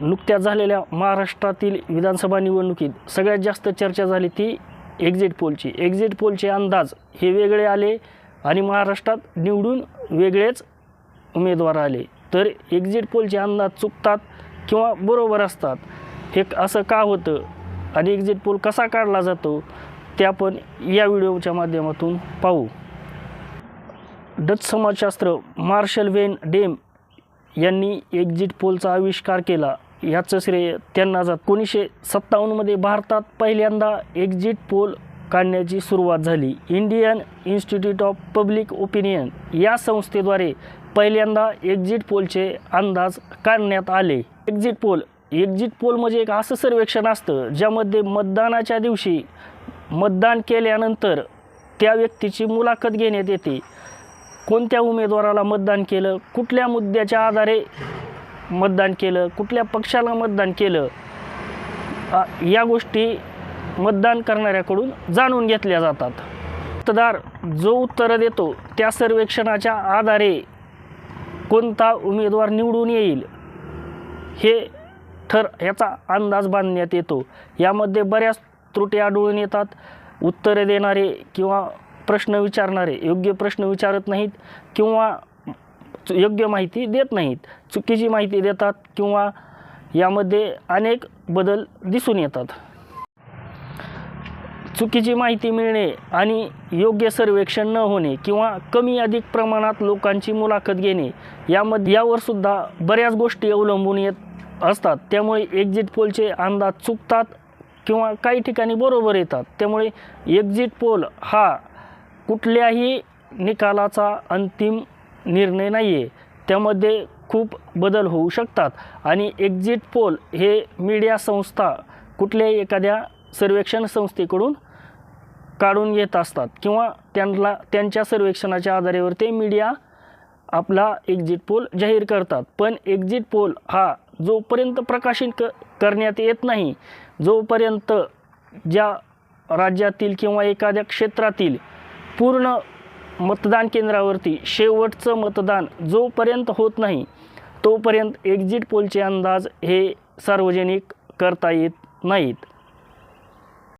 नुकत्याच झालेल्या महाराष्ट्रातील विधानसभा निवडणुकीत सगळ्यात जास्त चर्चा झाली ती एक्झिट पोलची एक्झिट पोलचे अंदाज हे वेगळे आले आणि महाराष्ट्रात निवडून वेगळेच उमेदवार आले. तर एक्झिट पोलचे अंदाज चुकतात किंवा बरोबर असतात हे असं का होतं आणि एक्झिट पोल कसा काढला जातो ते आपण या व्हिडिओच्या माध्यमातून पाहू. डच समाजशास्त्र मार्शल वेन डेम यांनी एक्झिट पोलचा आविष्कार केला. याचं श्रेय त्यांना जात. एकोणीसशे सत्तावन्नमध्ये भारतात पहिल्यांदा एक्झिट पोल काढण्याची सुरुवात झाली. Indian Institute of Public Opinion या संस्थेद्वारे पहिल्यांदा एक्झिट पोलचे अंदाज काढण्यात आले. एक्झिट पोल एक्झिट पोल म्हणजे एक असं सर्वेक्षण असतं ज्यामध्ये मतदानाच्या दिवशी मतदान केल्यानंतर त्या व्यक्तीची मुलाखत घेण्यात येते. कोणत्या उमेदवाराला मतदान केलं कुठल्या मुद्द्याच्या आधारे मतदान केलं कुठल्या पक्षाला मतदान केलं या गोष्टी मतदान करणाऱ्याकडून जाणून घेतल्या जातात. मतदार जो उत्तरं देतो त्या सर्वेक्षणाच्या आधारे कोणता उमेदवार निवडून येईल हे ठर याचा अंदाज बांधण्यात येतो. यामध्ये बऱ्याच त्रुटी आढळून येतात. उत्तरे देणारे किंवा प्रश्न विचारणारे योग्य प्रश्न विचारत नाहीत किंवा चु- योग्य माहिती देत नाहीत चुकीची माहिती देतात किंवा यामध्ये अनेक बदल दिसून येतात. चुकीची माहिती मिळणे आणि योग्य सर्वेक्षण न होणे किंवा कमी अधिक प्रमाणात लोकांची मुलाखत घेणे यामध्ये यावर सुद्धा बऱ्याच गोष्टी अवलंबून येत असतात. त्यामुळे एक्झिट पोलचे अंदाज चुकतात किंवा काही ठिकाणी बरोबर येतात. त्यामुळे एक्झिट पोल हा कुठल्याही निकालाचा अंतिम निर्णय नाही आहे त्यामध्ये खूप बदल होऊ शकतात. आणि एक्झिट पोल हे मीडिया संस्था कुठल्याही एखाद्या सर्वेक्षण संस्थेकडून काढून घेत असतात किंवा त्यांना त्यांच्या सर्वेक्षणाच्या आधारेवर ते मीडिया आपला एक्झिट पोल जाहीर करतात. पण एक्झिट पोल हा जोपर्यंत प्रकाशित क करण्यात येत नाही जोपर्यंत ज्या राज्यातील किंवा एखाद्या क्षेत्रातील पूर्ण मतदान केंद्रावरती शेवटचं मतदान जोपर्यंत होत नाही तोपर्यंत एक्झिट पोलचे अंदाज हे सार्वजनिक करता येत नाहीत.